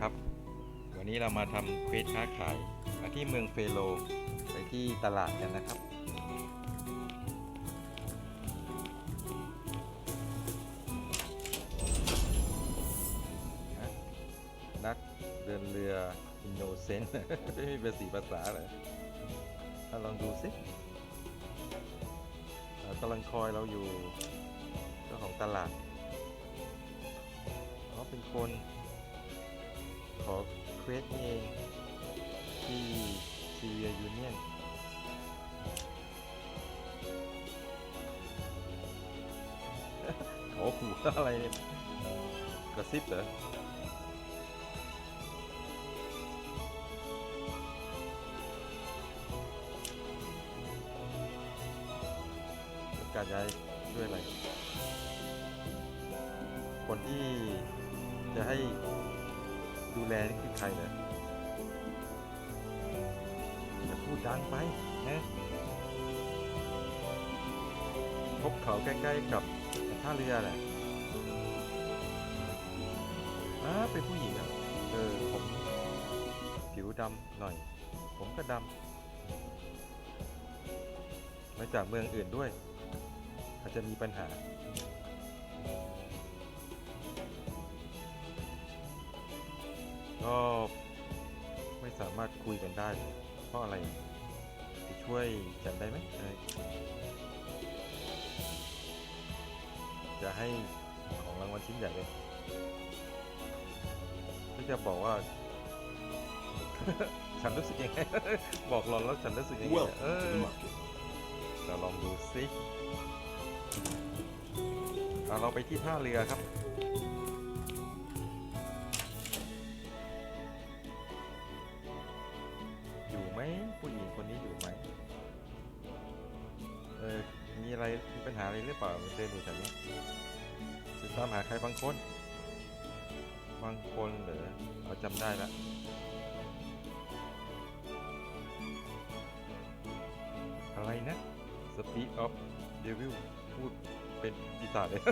ครับ วันนี้เรามาทำเควสค้าขายมาที่เมืองเฟโล ไปที่ตลาดกันนะครับ นักเดินเรืออินโนเซนต์ไม่มีภาษีภาษาเลยถ้าลองดูสิกำลังคอยเราอยู่เจ้าของตลาดเขาเป็นคน อเควสเองที่ซีเรียยูเนียนขอหูอะไรเนี่ยกระซิบเหรอการย้ายด้วยอะไร คนที่จะให้ ดูแลนี่คือใครเหรออย่าพูดดังไปนะพบเขาใกล้ๆกับท่าเรือแหละอ้าเป็นผู้หญิงอะเออผมผิวดำหน่อย ผมก็ดำมาจากเมืองอื่นด้วย อาจจะมีปัญหา ก็ไม่สามารถคุยกันได้เพราะอะไรจะช่วยฉันได้ไหมเอ่ยจะให้ของรางวัลชิ้นใหญ่เลยก็จะบอกว่า ฉันรู้สึกยังไง บอกหลอนแล้วฉันรู้สึกยังไง Welcome เอ to อ the market. เราลองดูสิอะเราไปที่ท่าเรือครับ อะไรมีปัญหาอะไรหรือเปล่าเดินอยู่แถวนี้จะตามหาใครบางคน บางคนเหรอเราจำได้ละอะไรนะ Speak of Devil พูดเป็นปีศาจเลย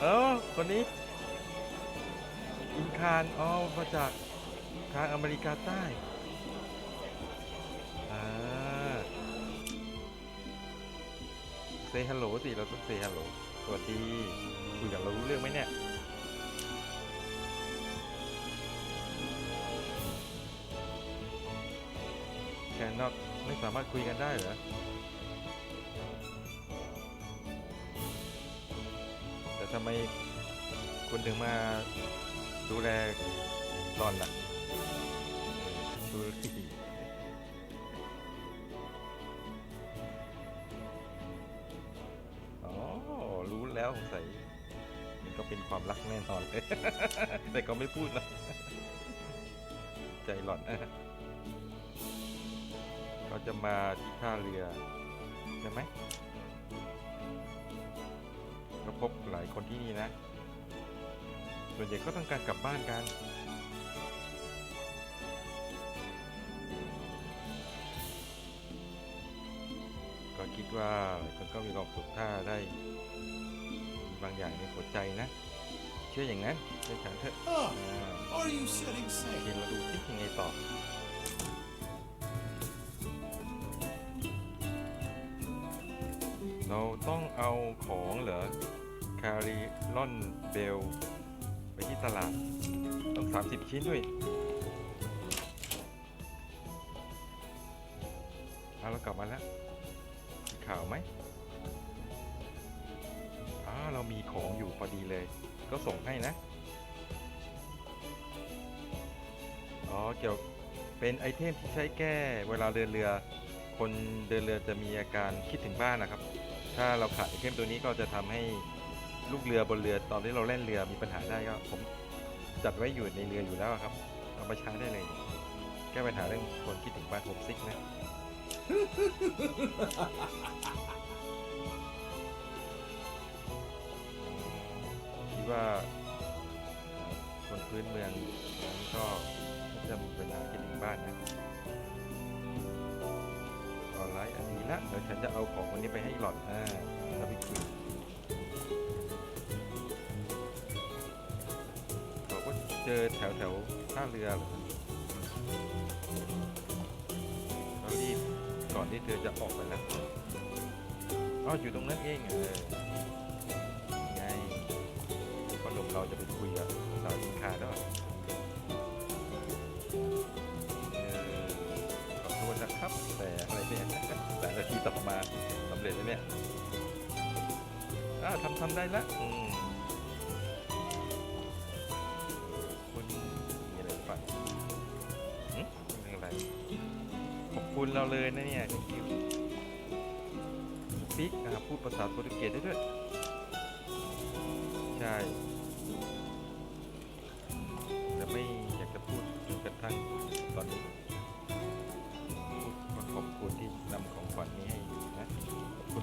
เออคนนี้ อินคารอ๋อมาจากทางอเมริกาใต้ ซฮัลโหลสิ เราต้องเซฮัลโหล สวัสดี คุยกับเรารู้เรื่องไหมเนี่ย แคนนอตไม่สามารถคุยกันได้เหรอ แต่ทำไมคุณถึงมาดูแลรอนล่ะดู เป็นความรักแน่นอนเลย แต่ก็ไม่พูดนะ ใจหล่อนเขาจะมาที่ท่าเรือใช่ไหมก็พบหลายคนที่นี่นะ ส่วนใหญ่ก็ต้องการกลับบ้านกัน ก็คิดว่าหลายคนก็มีความสุขถ้าได้ มีบางอย่างในหัวใจนะ เชื่ออย่างนั้นเชื่อฉันเถอะ Ah, อ่า are you setting โอ sail? เคเราดูที่ยังไงต่อเราต้องเอาของเหรอคาริลอนเบล ไปที่ตลาด ต้อง 30 ชิ้นด้วยเอาเรากลับมาแล้วมีข่าวไหมอ้า เรามีของอยู่พอดีเลย ก็ส่งให้นะ อ๋อเกี่ยวเป็นไอเทมที่ใช้แก้เวลาเดินเรือ คนเดินเรือจะมีอาการคิดถึงบ้านนะครับ ถ้าเราขาดไอเทมตัวนี้ก็จะทำให้ลูกเรือบนเรือตอนที่เราเล่นเรือมีปัญหาได้ก็ผมจัดไว้อยู่ในเรืออยู่แล้วครับ เอามาใช้ได้เลย แก้ปัญหาเรื่องคนคิดถึงบ้านผมซิกนะ ดว่าคนพื้นเมืองนั้นก็จะมีปัญหาคิดถึงบ้านนะออนไลน์อันนี้ละเดี๋ยวฉันจะเอาของวันนี้ไปให้หล่อนอ่าแล้วไปคุยบอกว่าเจอแถวแถวท่าเรือเหรอเรารีบก่อนที่เธอจะออกไปแล้วอ๋ออยู่ตรงนั้นเองเออ จะไปคุยกับสาวอินคาด้วยเออขอโทษนะครับ แต่อะไรเนี่ยแต่นาทีต่อมาสำเร็จแล้วเนี่ยอ่าทำทำได้ละอืมคุณมีอะไรฝันหึเรื่องอะไรขอบคุณเราเลยนะเนี่ยคุณคิวปิ๊กอ่าพูดภาษาโปรตุเกสได้ด้วย ใช่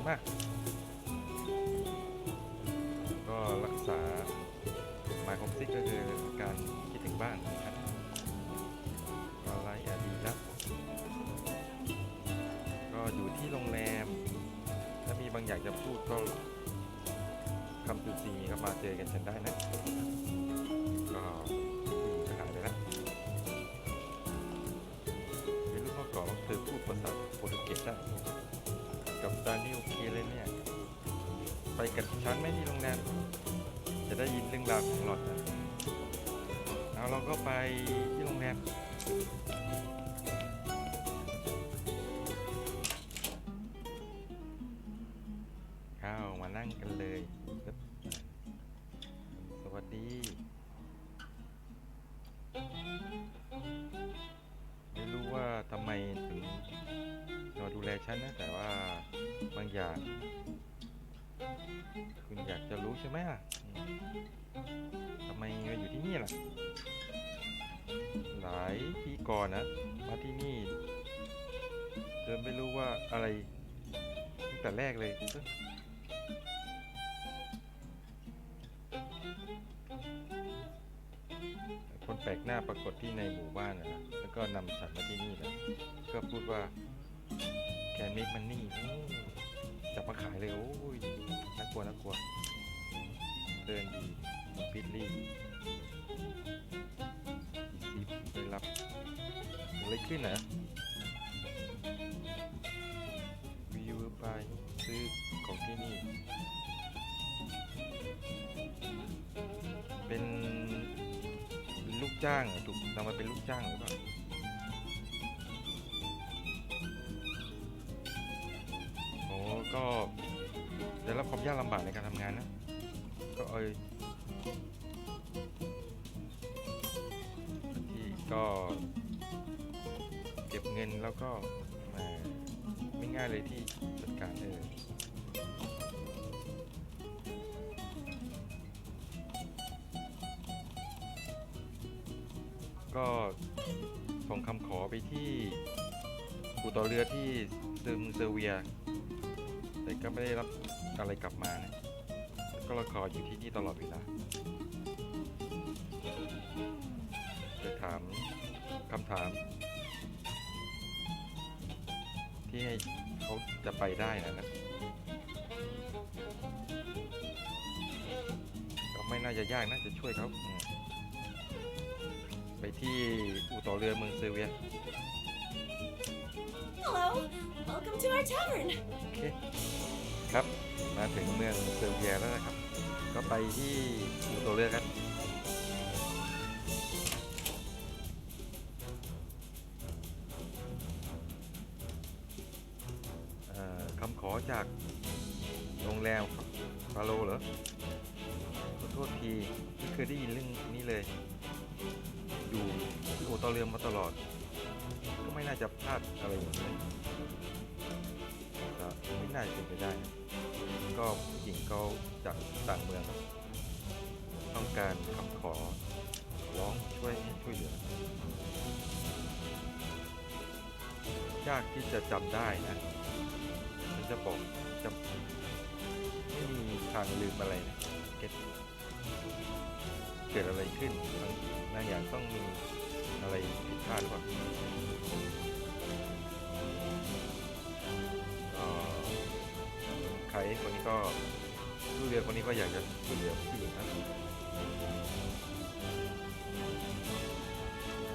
มาก ก็รักษาหมายของซิกก็คือการคิดถึงบ้านนะครับอะไรอะดีแล้วก็อยู่ที่โรงแรม ถ้ามีบางอย่างจะพูดก็คำจูซีก็มาเจอกันฉันได้นะก็จะหายไปแล้วม่รู้มาก่อนว่าเธอพูดภาษาโปรตุเกสได้ กับตานี่โอเคเลยเนี่ย ไปกับฉันไม่ที่โรงแรมจะได้ยินเรื่องราวของหลอดนะเอาเราก็ไปที่โรงแรม แต่ว่าบางอย่าง คุณอยากจะรู้ใช่ไหมล่ะทำไมมาอยู่ที่นี่ล่ะ หลายปีก่อนนะมาที่นี่เดินไม่รู้ว่าอะไรตั้งแต่แรกเลยคนแปลกหน้าปรากฏที่ในหมู่บ้านนะแล้วก็นำฉันมาที่นี่เลยก็พูดว่า กเมกมันนี่จับมาขายเลยโอ้ยน่ากลัวน่ากลัวเดินดีปิดลี่ดีไปรับอะไรขึ้นนะวิวไปซื้อของที่นี่ เป็นลูกจ้างถูกนำมาเป็นลูกจ้างหรือเปล่า ได้รับความยากลำบากในการทำงานนะ ก็เอยที่ก็เก็บเงินแล้วก็แหมไม่ง่ายเลยที่จัดการเออก็ส่งคำขอไปที่อู่ต่อเรือที่ซอร์เซเวีย แต่ก็ไม่ได้รับ อะไรกลับมานะแล้วก็รอคอยอยู่ที่นี่ตลอดเวลาจะถามคำถาม ที่ให้เขาจะไปได้นะนะก็ไม่น่าจะยากนะจะช่วยเขาอืมไปที่อู่ต่อเรือเมืองเซอร์เวีย Hello, welcome to our tavern. โอเคครับ มาถึงเมืองเซอร์เบียแล้วนะครับ ก็ไปที่อู่ตัวเรือครับอ่อคำขอจากโรงแรมฟาโลเหรอขอโทษทีไม่เคยได้ยินเรื่องนี้เลย อยู่ที่อู่ต่อเรือมาตลอด ก็ไม่น่าจะพลาดอะไรอย่างนี้ไม่น่าจะเป็นไปได้ ก็ผู้หญิงเขาจากต่างเมือง ต้องการคำขอร้องช่วยช่วยเหลือยากที่จะจำได้นะฉันจะบอกจำไม่มีทางลืมอะไรนะเก็ตเกิดอะไรขึ้นบางบางอย่างต้องมีอะไรผิดพลาดหรือเปล่า ใครคนนี้ก็ลูกเรือคนนี้ก็อยากจะช่วยเหลือผู้หญิงครับ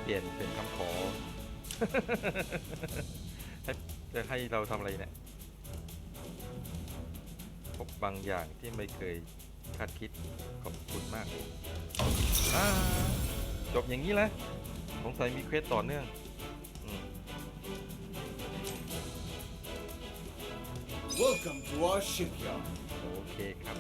เปลี่ยนเป็นคำขอ ให้จะให้เราทำอะไรเนี่ย พบบางอย่างที่ไม่เคยคาดคิดขอบคุณมากจบอย่างนี้แหละสงสัยมีเควสต่อเนื่อง Welcome to our shipyard. โอเคครับ